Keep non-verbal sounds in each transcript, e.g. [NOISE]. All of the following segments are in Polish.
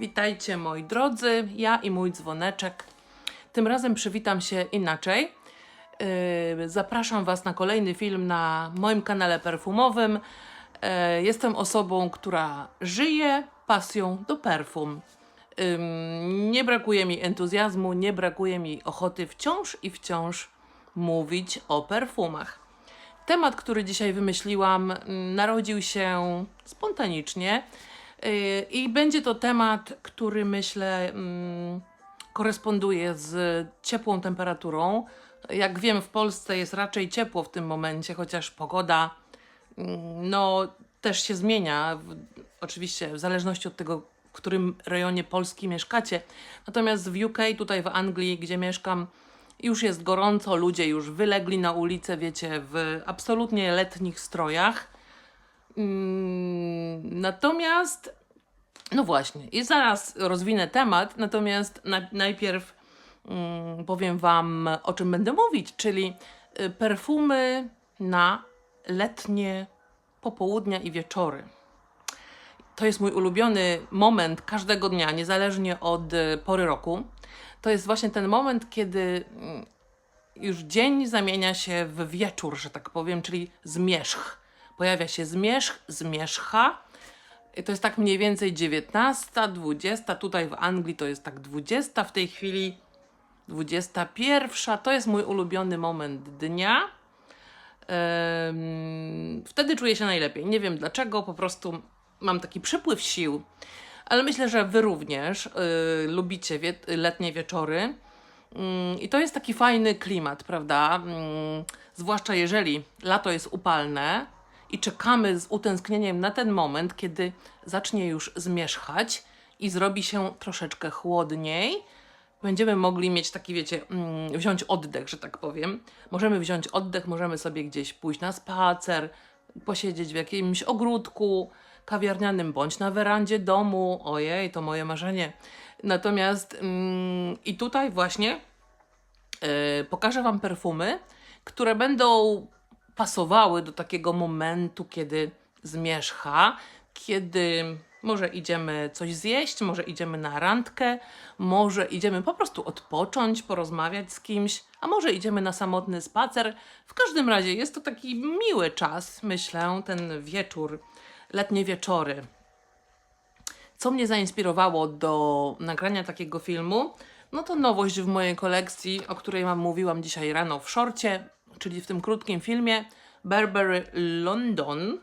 Witajcie moi drodzy, ja i mój dzwoneczek. Tym razem przywitam się inaczej. Yy, Zapraszam Was na kolejny film na moim kanale perfumowym. Yy, Jestem osobą, która żyje pasją do perfum. Ym, Nie brakuje mi entuzjazmu, nie brakuje mi ochoty wciąż i wciąż mówić o perfumach. Temat, który dzisiaj wymyśliłam, mm, narodził się spontanicznie yy, i będzie to temat, który myślę mm, koresponduje z ciepłą temperaturą. Jak wiem, w Polsce jest raczej ciepło w tym momencie, chociaż pogoda mm, no, też się zmienia, oczywiście w zależności od tego, w którym rejonie Polski mieszkacie. Natomiast w UK, tutaj w Anglii, gdzie mieszkam, już jest gorąco, ludzie już wylegli na ulicę, wiecie, w absolutnie letnich strojach. Natomiast, no właśnie, i zaraz rozwinę temat, natomiast na, najpierw mm, powiem Wam, o czym będę mówić, czyli y, perfumy na letnie popołudnia i wieczory. To jest mój ulubiony moment każdego dnia, niezależnie od y, pory roku. To jest właśnie ten moment, kiedy mm, już dzień zamienia się w wieczór, że tak powiem, czyli zmierzch. Pojawia się zmierzch, zmierzcha. To jest tak mniej więcej 19, 20. Tutaj w Anglii to jest tak 20 w tej chwili. 21. To jest mój ulubiony moment dnia. Wtedy czuję się najlepiej. Nie wiem dlaczego, po prostu mam taki przepływ sił. Ale myślę, że Wy również y, lubicie wie- letnie wieczory. Mm, I to jest taki fajny klimat, prawda? Mm, Zwłaszcza jeżeli lato jest upalne i czekamy z utęsknieniem na ten moment, kiedy zacznie już zmierzchać i zrobi się troszeczkę chłodniej. Będziemy mogli mieć taki, wiecie, mm, wziąć oddech, że tak powiem. Możemy wziąć oddech, możemy sobie gdzieś pójść na spacer, posiedzieć w jakimś ogródku kawiarnianym bądź na werandzie domu. Ojej, to moje marzenie. Natomiast mm, i tutaj właśnie e, pokażę Wam perfumy, które będą pasowały do takiego momentu, kiedy zmierzcha, kiedy może idziemy coś zjeść, może idziemy na randkę, może idziemy po prostu odpocząć, porozmawiać z kimś, a może idziemy na samotny spacer. W każdym razie jest to taki miły czas, myślę, ten wieczór, letnie wieczory. Co mnie zainspirowało do nagrania takiego filmu? No to nowość w mojej kolekcji, o której Wam mówiłam dzisiaj rano w szorcie, czyli w tym krótkim filmie Burberry London.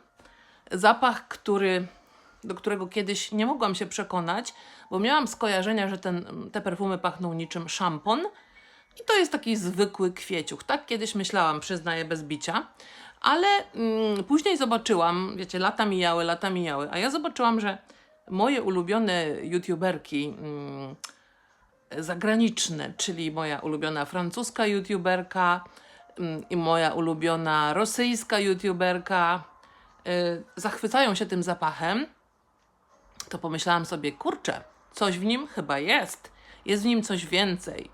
Zapach, który, do którego kiedyś nie mogłam się przekonać, bo miałam skojarzenia, że ten, te perfumy pachną niczym szampon. I to jest taki zwykły kwieciuch. Tak kiedyś myślałam, przyznaję bez bicia. Ale mm, później zobaczyłam, wiecie, lata mijały, lata mijały, a ja zobaczyłam, że moje ulubione youtuberki mm, zagraniczne, czyli moja ulubiona francuska youtuberka i moja ulubiona rosyjska youtuberka, y, zachwycają się tym zapachem, to pomyślałam sobie, kurczę, coś w nim chyba jest. Jest w nim coś więcej.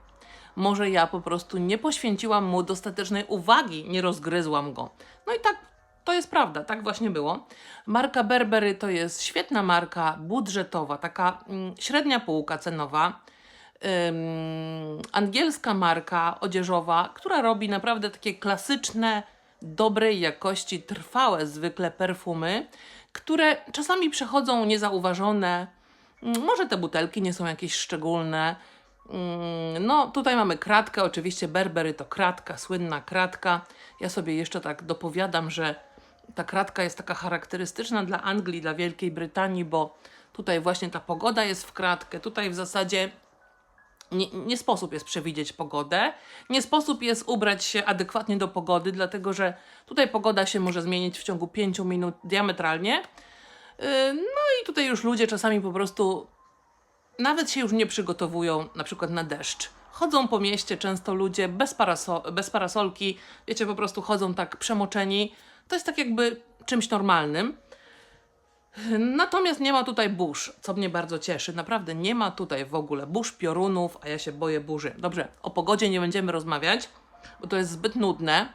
Może ja po prostu nie poświęciłam mu dostatecznej uwagi, nie rozgryzłam go. No i tak, to jest prawda, tak właśnie było. Marka Burberry to jest świetna marka budżetowa, taka mm, średnia półka cenowa. Angielska marka odzieżowa, która robi naprawdę takie klasyczne, dobrej jakości, trwałe zwykle perfumy, które czasami przechodzą niezauważone. Mm, Może te butelki nie są jakieś szczególne. Mm, No, tutaj mamy kratkę, oczywiście Burberry to kratka, słynna kratka. Ja sobie jeszcze tak dopowiadam, że ta kratka jest taka charakterystyczna dla Anglii, dla Wielkiej Brytanii, bo tutaj właśnie ta pogoda jest w kratkę. Tutaj w zasadzie nie, nie sposób jest przewidzieć pogodę, nie sposób jest ubrać się adekwatnie do pogody, dlatego że tutaj pogoda się może zmienić w ciągu 5 minut diametralnie. Yy, No i tutaj już ludzie czasami po prostu nawet się już nie przygotowują na przykład na deszcz. Chodzą po mieście często ludzie bez, bez parasolki, wiecie, po prostu chodzą tak przemoczeni. To jest tak jakby czymś normalnym. Natomiast nie ma tutaj burz, co mnie bardzo cieszy. Naprawdę nie ma tutaj w ogóle burz, piorunów, a ja się boję burzy. Dobrze, o pogodzie nie będziemy rozmawiać, bo to jest zbyt nudne.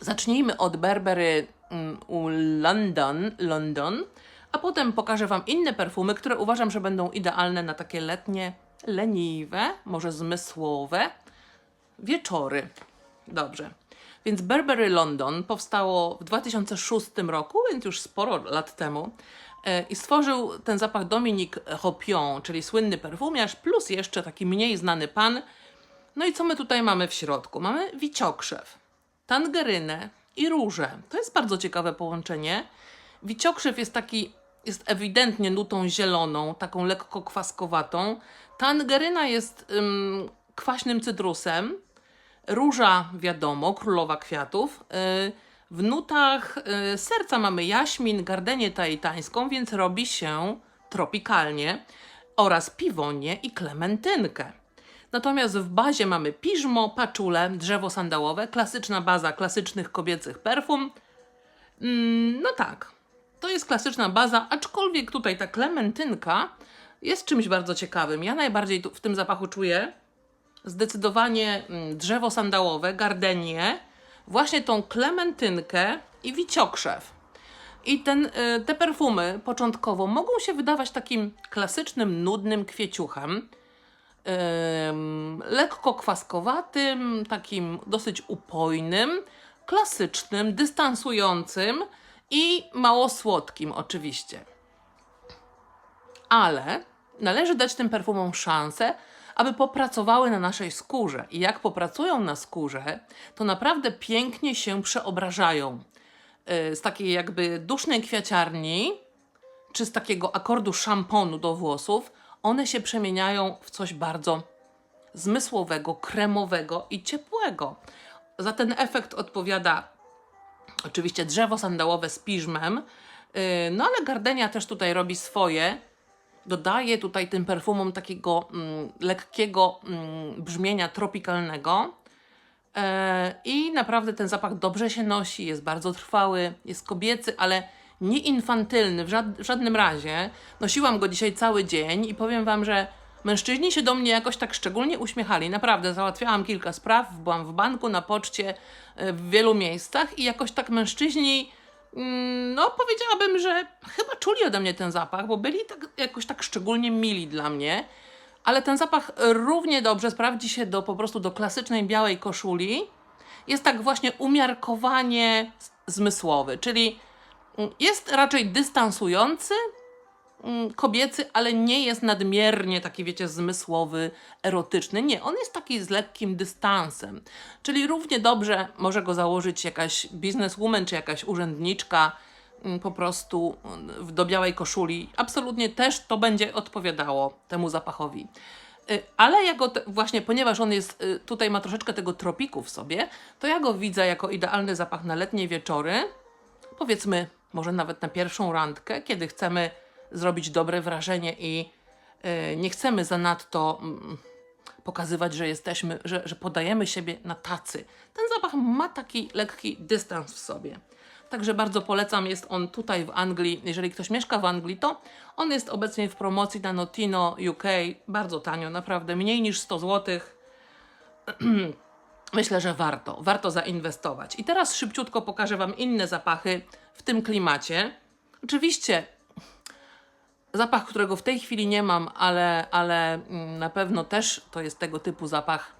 Zacznijmy od Burberry mm, u London, London, A potem pokażę Wam inne perfumy, które uważam, że będą idealne na takie letnie, leniwe, może zmysłowe wieczory. Dobrze. Więc Burberry London powstało w 2006 roku, więc już sporo lat temu. E, I stworzył ten zapach Dominique Ropion, czyli słynny perfumiarz, plus jeszcze taki mniej znany pan. No i co my tutaj mamy w środku? Mamy wiciokrzew, tangerynę i różę. To jest bardzo ciekawe połączenie. Wiciokrzew jest taki, jest ewidentnie nutą zieloną, taką lekko kwaskowatą. Tangeryna jest ym, kwaśnym cytrusem. Róża, wiadomo, królowa kwiatów. Yy, w nutach yy, serca mamy jaśmin, gardenię taitańską, więc robi się tropikalnie. Oraz piwonię i klementynkę. Natomiast w bazie mamy piżmo, paczule, drzewo sandałowe, klasyczna baza klasycznych kobiecych perfum. Mm, no tak, to jest klasyczna baza, aczkolwiek tutaj ta klementynka jest czymś bardzo ciekawym. Ja najbardziej w tym zapachu czuję zdecydowanie mm, drzewo sandałowe, gardenię, właśnie tą klementynkę i wiciokrzew. I ten, y, te perfumy początkowo mogą się wydawać takim klasycznym, nudnym kwieciuchem, lekko kwaskowatym, takim dosyć upojnym, klasycznym, dystansującym i mało słodkim oczywiście. Ale należy dać tym perfumom szansę, aby popracowały na naszej skórze. I jak popracują na skórze, to naprawdę pięknie się przeobrażają. Yy, Z takiej jakby dusznej kwiaciarni, czy z takiego akordu szamponu do włosów, one się przemieniają w coś bardzo zmysłowego, kremowego i ciepłego. Za ten efekt odpowiada oczywiście drzewo sandałowe z piżmem, yy, no ale gardenia też tutaj robi swoje. Dodaje tutaj tym perfumom takiego mm, lekkiego mm, brzmienia tropikalnego. E, I naprawdę ten zapach dobrze się nosi, jest bardzo trwały, jest kobiecy, ale nie infantylny w, żad w żadnym razie. Nosiłam go dzisiaj cały dzień i powiem Wam, że mężczyźni się do mnie jakoś tak szczególnie uśmiechali. Naprawdę, załatwiałam kilka spraw, byłam w banku, na poczcie, e, w wielu miejscach i jakoś tak mężczyźni, no powiedziałabym, że chyba czuli ode mnie ten zapach, bo byli tak, jakoś tak szczególnie mili dla mnie. Ale ten zapach równie dobrze sprawdzi się do po prostu do klasycznej białej koszuli. Jest tak właśnie umiarkowanie zmysłowy, czyli mm, jest raczej dystansujący, mm, kobiecy, ale nie jest nadmiernie taki, wiecie, zmysłowy, erotyczny. Nie, on jest taki z lekkim dystansem. Czyli równie dobrze może go założyć jakaś bizneswoman czy jakaś urzędniczka, mm, po prostu mm, w- do białej koszuli. Absolutnie też to będzie odpowiadało temu zapachowi. Y, Ale ja go właśnie, ponieważ on jest, y, tutaj ma troszeczkę tego tropiku w sobie, to ja go widzę jako idealny zapach na letnie wieczory powiedzmy, może nawet na pierwszą randkę, kiedy chcemy zrobić dobre wrażenie i y, nie chcemy zanadto mm, pokazywać, że jesteśmy, że, że podajemy siebie na tacy. Ten zapach ma taki lekki dystans w sobie. Także bardzo polecam, jest on tutaj w Anglii. Jeżeli ktoś mieszka w Anglii, to on jest obecnie w promocji na Notino UK. Bardzo tanio, naprawdę mniej niż 100 złotych [CLEARS THROAT] myślę, że warto, warto zainwestować. I teraz szybciutko pokażę Wam inne zapachy w tym klimacie. Oczywiście zapach, którego w tej chwili nie mam, ale, ale mm, na pewno też to jest tego typu zapach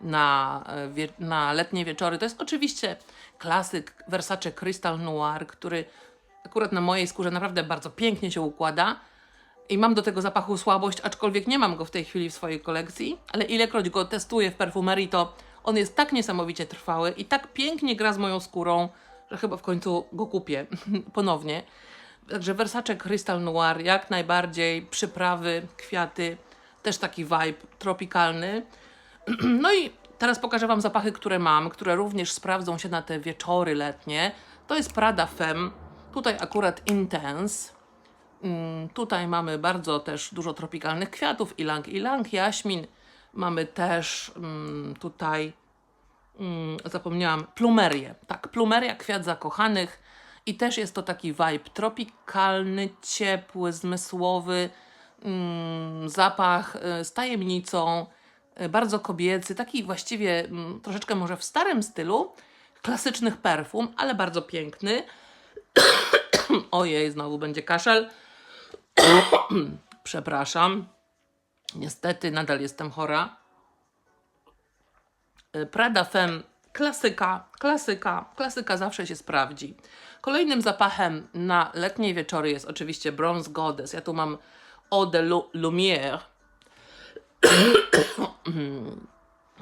na, e, na letnie wieczory. To jest oczywiście klasyk Versace Crystal Noir, który akurat na mojej skórze naprawdę bardzo pięknie się układa. I mam do tego zapachu słabość, aczkolwiek nie mam go w tej chwili w swojej kolekcji, ale ilekroć go testuję w perfumerii, to on jest tak niesamowicie trwały i tak pięknie gra z moją skórą, że chyba w końcu go kupię [LAUGHS] ponownie. Także Versace Crystal Noir, jak najbardziej, przyprawy, kwiaty, też taki vibe tropikalny. [CLEARS THROAT] No i teraz pokażę Wam zapachy, które mam, które również sprawdzą się na te wieczory letnie. To jest Prada Femme, tutaj akurat Intense. Mm, Tutaj mamy bardzo też dużo tropikalnych kwiatów, ilang ilang, jaśmin. Mamy też mm, tutaj, mm, zapomniałam, plumerię. Tak, plumeria, kwiat zakochanych. I też jest to taki vibe tropikalny, ciepły, zmysłowy, mm, zapach y, z tajemnicą, y, bardzo kobiecy, taki właściwie mm, troszeczkę może w starym stylu, klasycznych perfum, ale bardzo piękny. [COUGHS] Ojej, znowu będzie kaszel. [COUGHS] Przepraszam. Niestety nadal jestem chora. Y, Prada Femme, klasyka, klasyka, klasyka zawsze się sprawdzi. Kolejnym zapachem na letnie wieczory jest oczywiście Bronze Goddess. Ja tu mam Eau de Lu- Lumière. [COUGHS]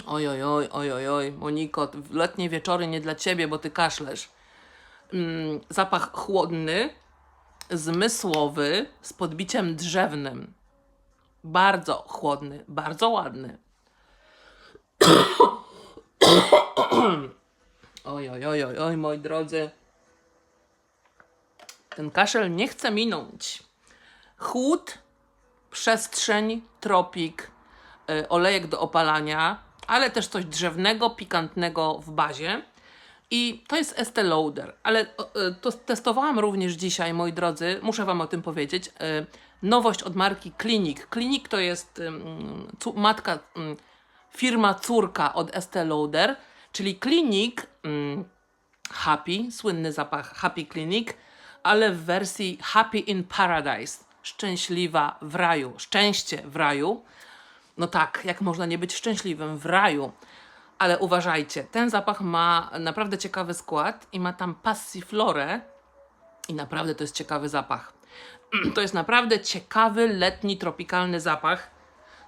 Oj, oj, oj, oj, oj, Moniko, letnie wieczory nie dla ciebie, bo ty kaszlesz. Mm, zapach chłodny, zmysłowy, z podbiciem drzewnym. Bardzo chłodny, bardzo ładny. [COUGHS] Oj, oj, oj, oj, oj, moi drodzy. Ten kaszel nie chce minąć. Chłód, przestrzeń, tropik, y, olejek do opalania, ale też coś drzewnego, pikantnego w bazie. I to jest Estee Lauder, ale y, to testowałam również dzisiaj, moi drodzy, muszę Wam o tym powiedzieć. y, Nowość od marki Clinic. Clinic to jest cu- matka, ym, firma córka od Estee Lauder, czyli Clinic ym, Happy, słynny zapach Happy Clinic, ale w wersji Happy in Paradise. Szczęśliwa w raju, szczęście w raju. No tak, jak można nie być szczęśliwym w raju? Ale uważajcie, ten zapach ma naprawdę ciekawy skład i ma tam passiflorę i naprawdę to jest ciekawy zapach. [CLEARS THROAT] To jest naprawdę ciekawy, letni, tropikalny zapach.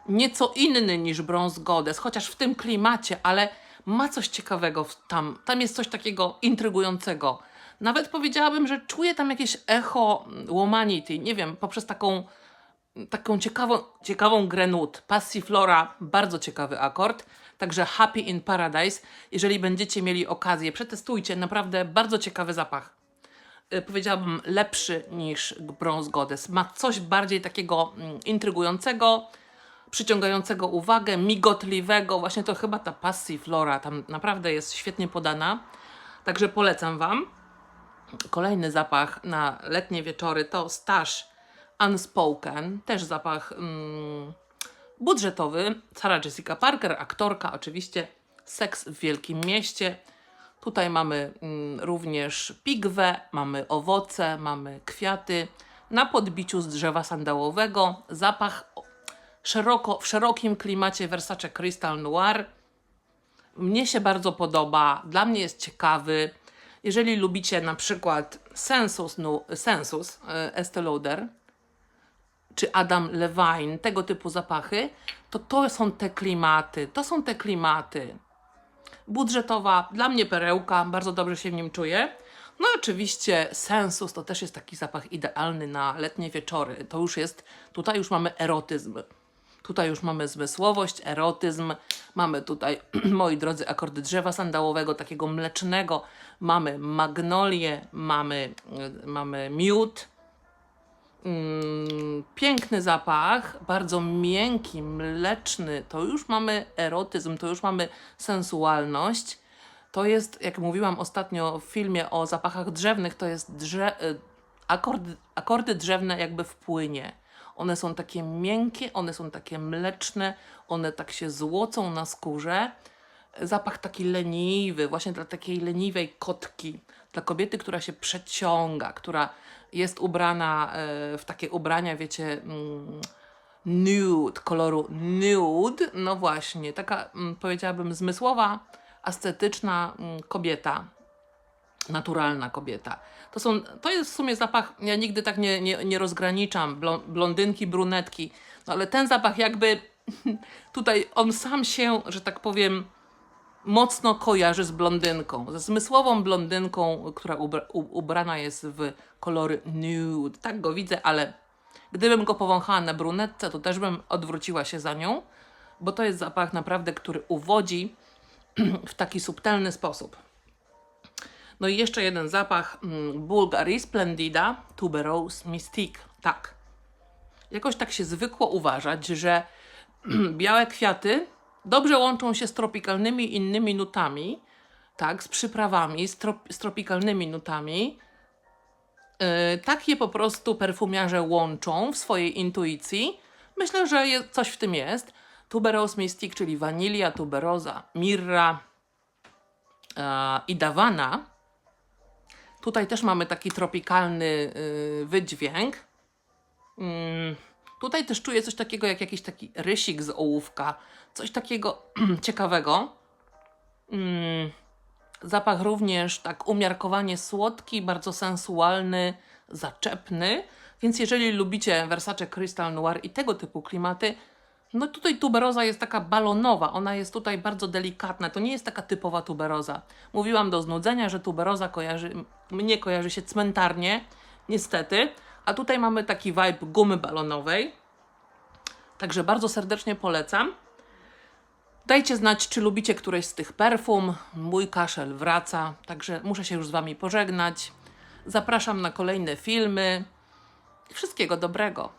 Nieco inny niż Bronze Goddess, chociaż w tym klimacie, ale ma coś ciekawego tam. Tam jest coś takiego intrygującego. Nawet powiedziałabym, że czuję tam jakieś echo Womanity, nie wiem, poprzez taką taką ciekawą, ciekawą grę nut. Passiflora, bardzo ciekawy akord. Także Happy in Paradise. Jeżeli będziecie mieli okazję, przetestujcie. Naprawdę bardzo ciekawy zapach. Y, Powiedziałabym lepszy niż Bronze Goddess. Ma coś bardziej takiego mm, intrygującego, przyciągającego uwagę, migotliwego. Właśnie to chyba ta Passiflora tam naprawdę jest świetnie podana. Także polecam Wam. Kolejny zapach na letnie wieczory to Stash Unspoken, też zapach mm, budżetowy. Sarah Jessica Parker, aktorka, oczywiście. Seks w Wielkim Mieście. Tutaj mamy mm, również pigwę, mamy owoce, mamy kwiaty. Na podbiciu z drzewa sandałowego. Zapach szeroko, w szerokim klimacie Versace Crystal Noir. Mnie się bardzo podoba, dla mnie jest ciekawy. Jeżeli lubicie na przykład Sensus, nu, Sensus e, Estee Lauder, czy Adam Levine, tego typu zapachy, to to są te klimaty, to są te klimaty. Budżetowa, dla mnie perełka, bardzo dobrze się w nim czuję. No oczywiście Sensus to też jest taki zapach idealny na letnie wieczory. To już jest, tutaj już mamy erotyzm. Tutaj już mamy zmysłowość, erotyzm, mamy tutaj, [CLEARS THROAT] moi drodzy, akordy drzewa sandałowego, takiego mlecznego, mamy magnolię, mamy, y, mamy miód, Mm, piękny zapach, bardzo miękki, mleczny. To już mamy erotyzm, to już mamy sensualność. To jest, jak mówiłam ostatnio w filmie o zapachach drzewnych, to jest drze y, akordy, akordy drzewne jakby w płynie. One są takie miękkie, one są takie mleczne, one tak się złocą na skórze. Zapach taki leniwy, właśnie dla takiej leniwej kotki, dla kobiety, która się przeciąga, która jest ubrana e, w takie ubrania, wiecie, mm, nude, koloru nude. No właśnie, taka mm, powiedziałabym zmysłowa, ascetyczna mm, kobieta, naturalna kobieta. To, są, to jest w sumie zapach, ja nigdy tak nie, nie, nie rozgraniczam, blon- blondynki, brunetki, no ale ten zapach jakby [LAUGHS] tutaj on sam się, że tak powiem, mocno kojarzy z blondynką, ze zmysłową blondynką, która ubra, u, ubrana jest w kolory nude. Tak go widzę, ale gdybym go powąchała na brunetce, to też bym odwróciła się za nią, bo to jest zapach naprawdę, który uwodzi [CLEARS THROAT] w taki subtelny sposób. No i jeszcze jeden zapach mm, Bulgari Splendida Tuberose Mystique. Tak. Jakoś tak się zwykło uważać, że [CLEARS THROAT] białe kwiaty dobrze łączą się z tropikalnymi innymi nutami, tak, z przyprawami, z, trop- z tropikalnymi nutami. Yy, tak je po prostu perfumiarze łączą w swojej intuicji. Myślę, że je, coś w tym jest. Tuberose Mystique, czyli wanilia, tuberoza, mirra i dawana. Tutaj też mamy taki tropikalny y, wydźwięk. Mm, tutaj też czuję coś takiego jak jakiś taki rysik z ołówka. Coś takiego [CLEARS THROAT] ciekawego. Mm, zapach również tak umiarkowanie słodki, bardzo sensualny, zaczepny. Więc jeżeli lubicie Versace Crystal Noir i tego typu klimaty, no tutaj tuberoza jest taka balonowa, ona jest tutaj bardzo delikatna, to nie jest taka typowa tuberoza. Mówiłam do znudzenia, że tuberoza kojarzy, mnie kojarzy się cmentarnie, niestety, a tutaj mamy taki vibe gumy balonowej, także bardzo serdecznie polecam. Dajcie znać, czy lubicie któreś z tych perfum. Mój kaszel wraca, także muszę się już z Wami pożegnać. Zapraszam na kolejne filmy. Wszystkiego dobrego.